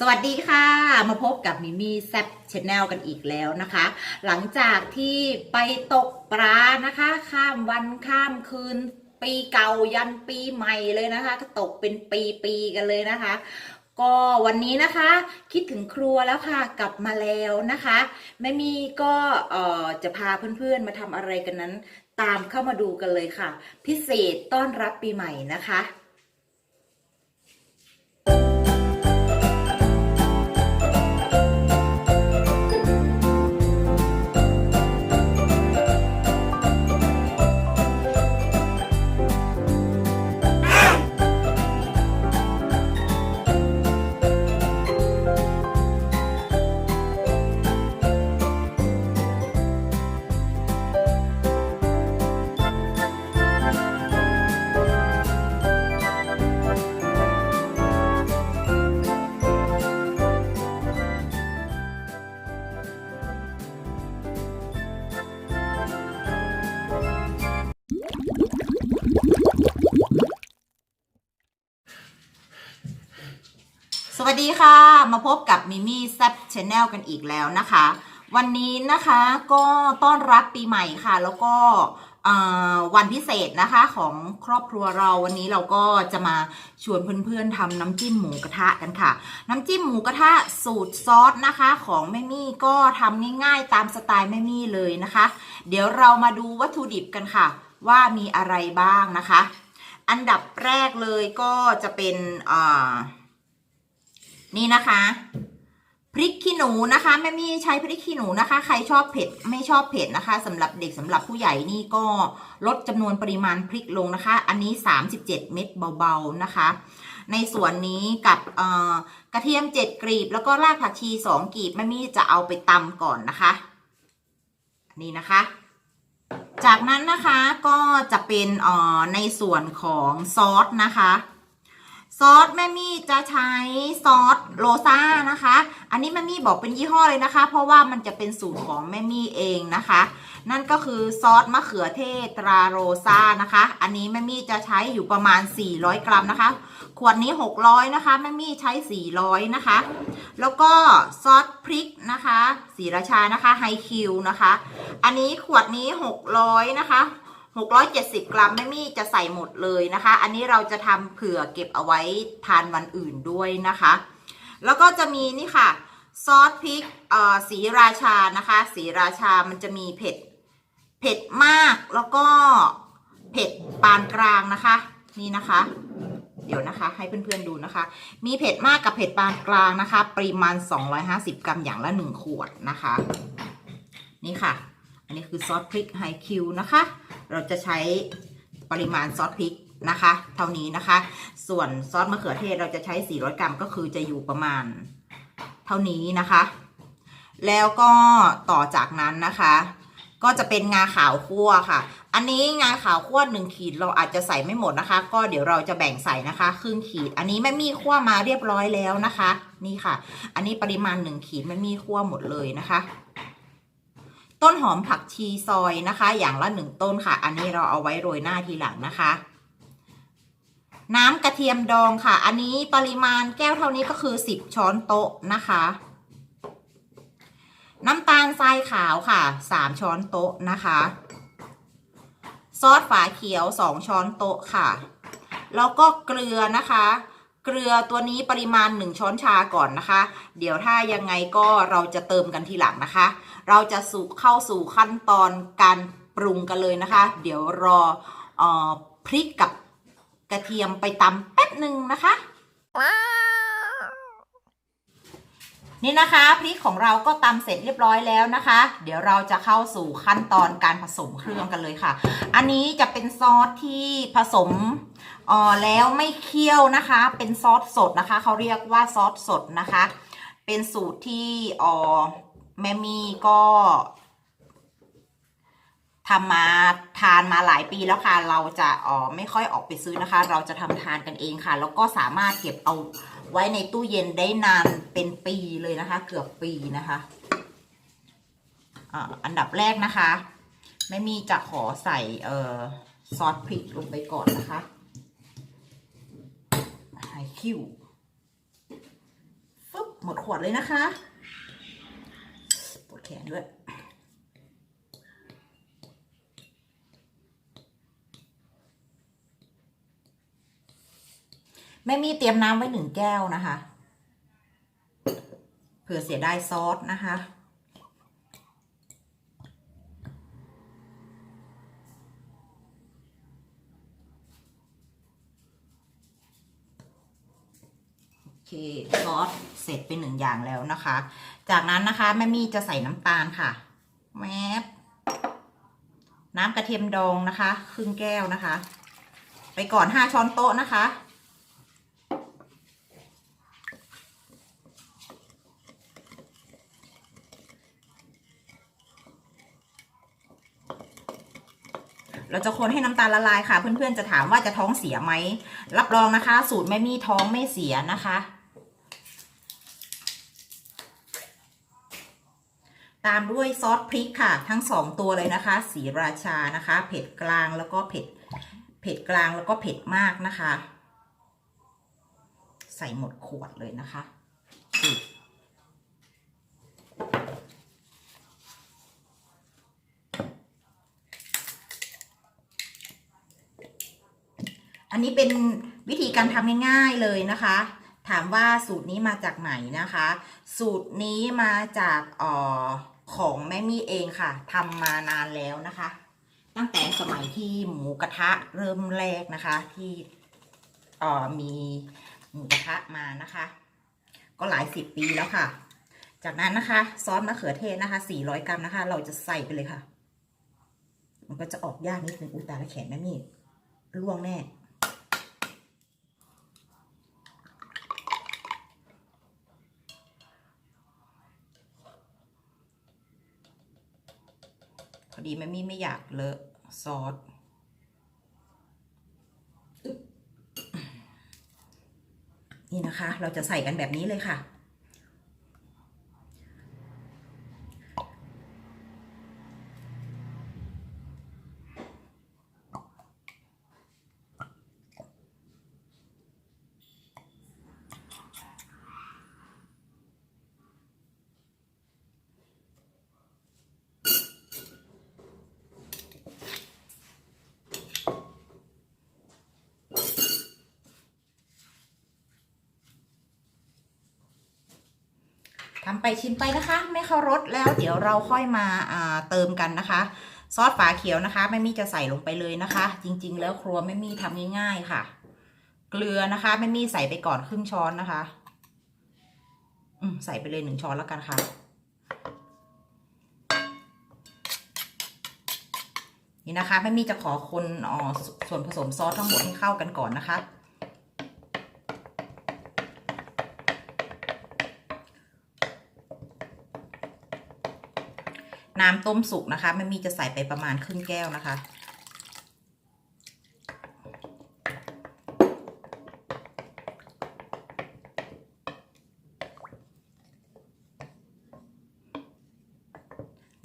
สวัสดีค่ะ มาพบกับมิมี่แซบชแนลกันอีกแล้วนะคะ หลังจากที่ไปตกปลานะคะ ข้ามวันข้ามคืน ปีเก่ายันปีใหม่เลยนะคะ ก็ตกเป็นปีๆกันเลยนะคะ ก็วันนี้นะคะ คิดถึงครัวแล้วค่ะกลับมาแล้วนะคะแม่มีก็เอ่อจะพาเพื่อนๆมาทำอะไรกันนั้น ตามเข้ามาดูกันเลยค่ะ พิเศษต้อนรับปีใหม่นะคะ วัสดีค่ะ มาพบกับมิมี่แซบชแนลกันอีกแล้วนะคะ วันนี้นะคะก็ต้อนรับปีใหม่ค่ะ แล้วก็วันพิเศษนะคะของครอบครัวเราวันนี้เราก็จะมาชวนเพื่อนๆทำน้ำจิ้มหมูกระทะกันค่ะ น้ำจิ้มหมูกระทะสูตรซอสนะคะของแม่มี่ก็ทำง่ายๆตามสไตล์แม่มี่เลยนะคะ เดี๋ยวเรามาดูวัตถุดิบกันค่ะ ว่ามีอะไรบ้างนะคะ อันดับแรกเลยก็จะเป็นอ่า นี่นะคะพริกขี้หนูนะคะแม่มี่ใช้พริกขี้หนูนะคะ ใครชอบเผ็ดไม่ชอบเผ็ดนะคะสำหรับเด็กสำหรับผู้ใหญ่นี่ก็ลดจำนวนปริมาณพริกลงนะคะ อันนี้ 37 เม็ดเบาๆนะคะ ในส่วนนี้กับกระเทียม 7 กรีบ แล้วก็รากผักชี 2กรีบแม่มี่จะเอาไปตำก่อนนะคะ นี่นะคะ จากนั้นนะคะก็จะเป็นในส่วนของซอสนะคะ ซอสแม่มี่จะใช้ซอสโรซ่านะคะ อันนี้แม่มี่บอกเป็นยี่ห้อเลยนะคะ เพราะว่ามันจะเป็นสูตรของแม่มี่เองนะคะ นั่นก็คือซอสมะเขือเทศตราโรซ่านะคะ อันนี้แม่มี่จะใช้อยู่ประมาณ 400 กรัมนะคะ ขวดนี้ 600 นะคะแม่มี่ใช้ 400 นะคะ แล้วก็ซอสพริกนะคะสีราชานะคะไฮคิวนะคะ อันนี้ขวดนี้ 600 นะคะ 670 กรัมแม่มี่จะใส่หมดเลยนะคะ อันนี้เราจะทำเผื่อเก็บเอาไว้ทานวันอื่นด้วยนะคะ แล้วก็จะมีนี่ค่ะซอสพริกเอ่อสีราชานะคะ สีราชามันจะมีเผ็ดเผ็ดมากแล้วก็เผ็ดปานกลางนะคะ นี่นะคะ เดี๋ยวนะคะ ให้เพื่อนๆดูนะคะ มีเผ็ดมากกับเผ็ดปานกลางนะคะ ปริมาณ 250 กรัมอย่างละ 1 ขวดนะคะ นี่ค่ะ อันนี้คือซอสพริกไฮคิวนะคะ เราจะใช้ปริมาณซอสพริกนะคะ เท่านี้นะคะ ส่วนซอสมะเขือเทศเราจะใช้ 400 กรัมก็คือจะอยู่ประมาณเท่านี้นะคะ แล้วก็ต่อจากนั้นนะคะ ก็จะเป็นงาขาวคั่วค่ะ อันนี้งาขาวคั่วหนึ่งขีดเราอาจจะใส่ไม่หมดนะคะ ก็เดี๋ยวเราจะแบ่งใส่นะคะครึ่งขีด อันนี้แม่มี่คั่วมาเรียบร้อยแล้วนะคะ นี่ค่ะ อันนี้ปริมาณหนึ่งขีดแม่มี่คั่วหมดเลยนะคะ ต้นหอมผักชีซอยนะคะ อย่างละหนึ่งต้นค่ะ อันนี้เราเอาไว้โรยหน้าทีหลังนะคะ น้ำกระเทียมดองค่ะ อันนี้ปริมาณแก้วเท่านี้ก็คือ 10 ช้อนโต๊ะนะคะ น้ำตาลทรายขาวค่ะ 3 ช้อนโต๊ะนะคะ ซอสฝาเขียว 2 ช้อนโต๊ะค่ะ แล้วก็เกลือนะคะ เกลือตัวนี้ปริมาณ 1 ช้อนชาก่อนนะคะ เดี๋ยวถ้ายังไงก็เราจะเติมกันทีหลังนะคะ เราจะสู่เข้าสู่ขั้นตอนการปรุงกันเลยนะคะ เดี๋ยวรอออพริกกับกระเทียมไปตำแป๊บหนึ่งนะคะ นี่นะคะพริกของเราก็ตำเสร็จเรียบร้อยแล้วนะคะ เดี๋ยวเราจะเข้าสู่ขั้นตอนการผสมเครื่องกันเลยค่ะ อันนี้จะเป็นซอสที่ผสม อ่อแล้วไม่เคี่ยวนะคะ เป็นซอสสดนะคะเขาเรียกว่าซอสสดนะคะ เป็นสูตรที่อ่อแม่มีก็ทำมาทานมาหลายปีแล้วค่ะ เราจะอ่อไม่ค่อยออกไปซื้อนะคะ เราจะทำทานกันเองค่ะ แล้วก็สามารถเก็บเอาไว้ในตู้เย็นได้นานเป็นปีเลยนะคะ เกือบปีนะคะอ่าอันดับแรกนะคะแม่มีจะขอใส่เอ่อซอสพริกลงไปก่อนนะคะ คิวฟึบหมดขวดเลยนะคะปวดแขนด้วยแม่มีเตรียมน้ำไว้หนึ่งแก้วนะคะ เผื่อเสียดายซอสนะคะ เคซอสเสร็จเป็นหนึ่งอย่างแล้วนะคะ จากนั้นนะคะแม่มี่จะใส่น้ำตาลค่ะแมบน้ำกระเทียมดองนะคะ ครึ่งแก้วนะคะ ไปก่อนห้าช้อนโต๊ะนะคะ เราจะคนให้น้ำตาลละลายค่ะ เพื่อนๆจะถามว่าจะท้องเสียไหม รับรองนะคะ สูตรแม่มี่ท้องไม่เสียนะคะ ตามด้วยซอสพริกค่ะ ทั้งสองตัวเลยนะคะ สีราชานะคะ เผ็ดกลางแล้วก็เผ็ด เผ็ดกลางแล้วก็เผ็ดมากนะคะ ใส่หมดขวดเลยนะคะอันนี้เป็นวิธีการทำง่ายๆเลยนะคะ ถามว่าสูตรนี้มาจากไหนนะคะ สูตรนี้มาจากอ่อ ของแม่มี่เองค่ะทำมานานแล้วนะคะ ตั้งแต่สมัยที่หมูกระทะเริ่มแรกนะคะ ที่เอ่อมีหมูกระทะมานะคะ ก็หลายสิบปีแล้วค่ะ จากนั้นนะคะซอสมะเขือเทศนะคะ 400 กรัมนะคะ เราจะใส่ไปเลยค่ะ มันก็จะออกยากนิดนึงอุตายและแขนแม่มี่ร่วงแน่ พอดีแม่มี่ไม่อยากเลอะซอสนี่นะคะ เราจะใส่กันแบบนี้เลยค่ะ ทำไปชิมไปนะคะ ไม่เข้ารสแล้วเดี๋ยวเราค่อยมาาเติมกันนะคะ ซอสฝาเขียวนะคะแม่มี่จะใส่ลงไปเลยนะคะ จริง ๆ แล้วครัวแม่มี่ทำง่าย ๆค่ะ เกลือนะคะแม่มี่ใส่ไปก่อนครึ่งช้อนนะคะอืใส่ไปเลยหนึ่งช้อนแล้วกันค่ะ นี่นะคะแม่มี่จะขอคนอ๋อส่วนผสมซอสทั้งหมดให้เข้ากันก่อนนะคะ น้ำต้มสุกนะคะแม่มีจะใส่ไปประมาณครึ่งแก้วนะคะ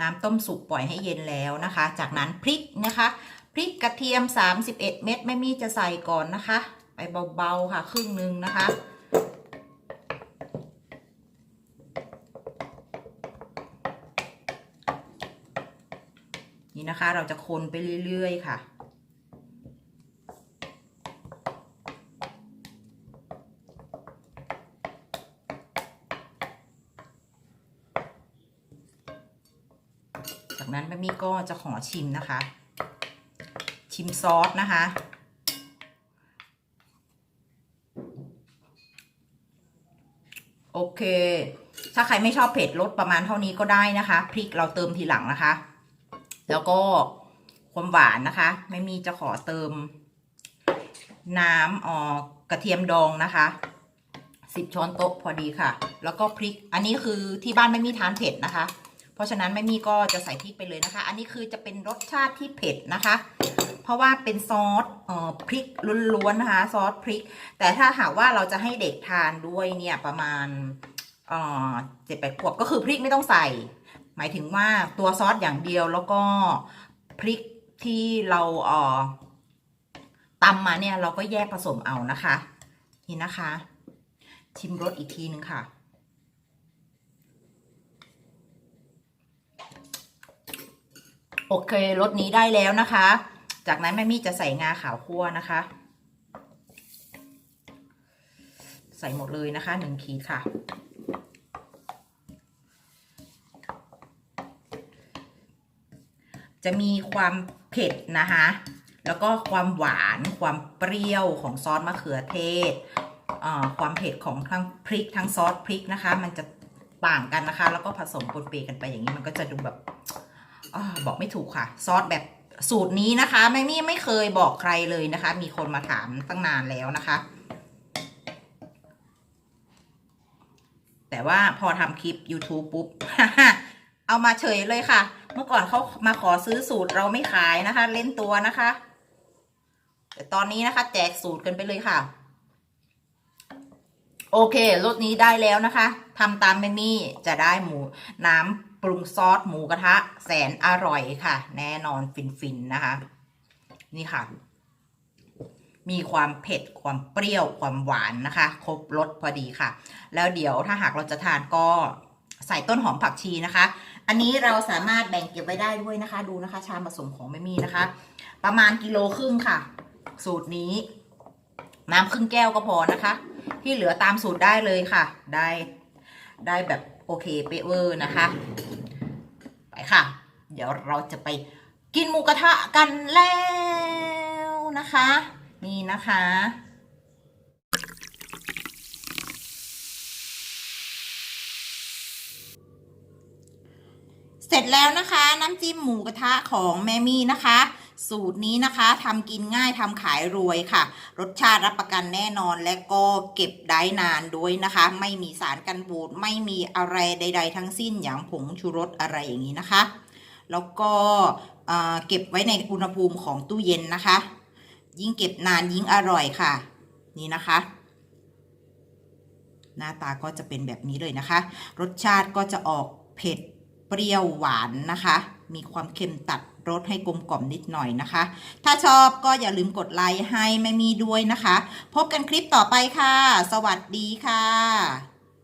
น้ำต้มสุกปล่อยให้เย็นแล้วนะคะ จากนั้นพริกนะคะพริกกระเทียม 31 เม็ดแม่มีจะใส่ก่อนนะคะ ไปเบาๆค่ะ ครึ่งหนึ่งนะคะ นะคะ เราจะคนไปเรื่อย ๆ ค่ะ จากนั้นแม่มี่ก็จะขอชิมนะคะ ชิมซอสนะคะโอเค ถ้าใครไม่ชอบเผ็ดลดประมาณเท่านี้ก็ได้นะคะ พริกเราเติมทีหลังนะคะ แล้วก็ความหวานนะคะ ไม่มีจะขอเติม น้ำออกระเทียมดองนะคะสิบช้อนโต๊ะพอดีค่ะ แล้วก็พริก อันนี้คือที่บ้านไม่มีทานเผ็ดนะคะ เพราะฉะนั้นไม่มีก็จะใส่พริกไปเลยนะคะ อันนี้คือจะเป็นรสชาติที่เผ็ดนะคะ เพราะว่าเป็นซอสเอ่อพริกล้วนๆนะคะ ซอสพริก แต่ถ้าหากว่าเราจะให้เด็กทานด้วยเนี่ยประมาณเอ่อเจ็ดแปดขวบก็คือพริกไม่ต้องใส่ มายถึงว่าตัวซอสอย่างเดียวแล้วก็พริกที่เราเออตำมาเนี่ยเราก็แยกผสมเอานะคะ นี่นะคะ ชิมรสอีกทีนึงค่ะ โอเครสนี้ได้แล้วนะคะ จากนั้นแม่มี่จะใส่งาขาวคั่วนะคะ ใส่หมดเลยนะคะหนึ่งขีดค่ะ จะมีความเผ็ดนะคะ แล้วก็ความหวานความเปรี้ยวของซอสมะเขือเทศอ่าความเผ็ดของทั้งพริกทั้งซอสพริกนะคะ มันจะต่างกันนะคะ แล้วก็ผสมปนเปกันไปอย่างนี้มันก็จะดูแบบอบอกไม่ถูกค่ะ ซอสแบบสูตรนี้นะคะไม่มี่ไม่เคยบอกใครเลยนะคะ มีคนมาถามตั้งนานแล้วนะคะ แต่ว่าพอทำคลิป YouTube ปุ๊บ เอามาเฉยเลยค่ะ เมื่อก่อนเขามาขอซื้อสูตรเราไม่ขายนะคะ เล่นตัวนะคะ แต่ตอนนี้นะคะ แจกสูตรกันไปเลยค่ะ โอเครสนี้ได้แล้วนะคะทำตามแม่มี่จะได้หมูน้ำปรุงซอสหมูกระทะ แสนอร่อยค่ะ แน่นอนฟินๆนะคะ นี่ค่ะ มีความเผ็ดความเปรี้ยวความหวานนะคะ ครบรสพอดีค่ะ แล้วเดี๋ยวถ้าหากเราจะทานก็ใส่ต้นหอมผักชีนะคะ อันนี้เราสามารถแบ่งเก็บไว้ได้ด้วยนะคะ ดูนะคะ ชามผสมของแม่มี่นะคะ ประมาณกิโลครึ่งค่ะ สูตรนี้ น้ำครึ่งแก้วก็พอนะคะ ที่เหลือตามสูตรได้เลยค่ะ ได้ได้แบบโอเคเปะเวอร์นะคะ ไปค่ะ เดี๋ยวเราจะไปกินหมูกระทะกันแล้วนะคะ นี่นะคะ เสร็จแล้วนะคะ น้ำจิ้มหมูกระทะของแม่มี่นะคะ สูตรนี้นะคะทำกินง่ายทำขายรวยค่ะ รสชาติรับประกันแน่นอนและก็เก็บได้นานด้วยนะคะ ไม่มีสารกันบูดไม่มีอะไรใด ๆ ทั้งสิ้นอย่างผงชูรสอะไรอย่างนี้นะคะ แล้วก็เเก็บไว้ในอุณหภูมิของตู้เย็นนะคะ ยิ่งเก็บนานยิ่งอร่อยค่ะ นี่นะคะหน้าตาก็จะเป็นแบบนี้เลยนะคะ รสชาติก็จะออกเผ็ด เปรี้ยวหวานนะคะ มีความเค็มตัดรสให้กลมกล่อมนิดหน่อยนะคะ ถ้าชอบก็อย่าลืมกดไลค์ให้ไม่มีด้วยนะคะ พบกันคลิปต่อไปค่ะ สวัสดีค่ะ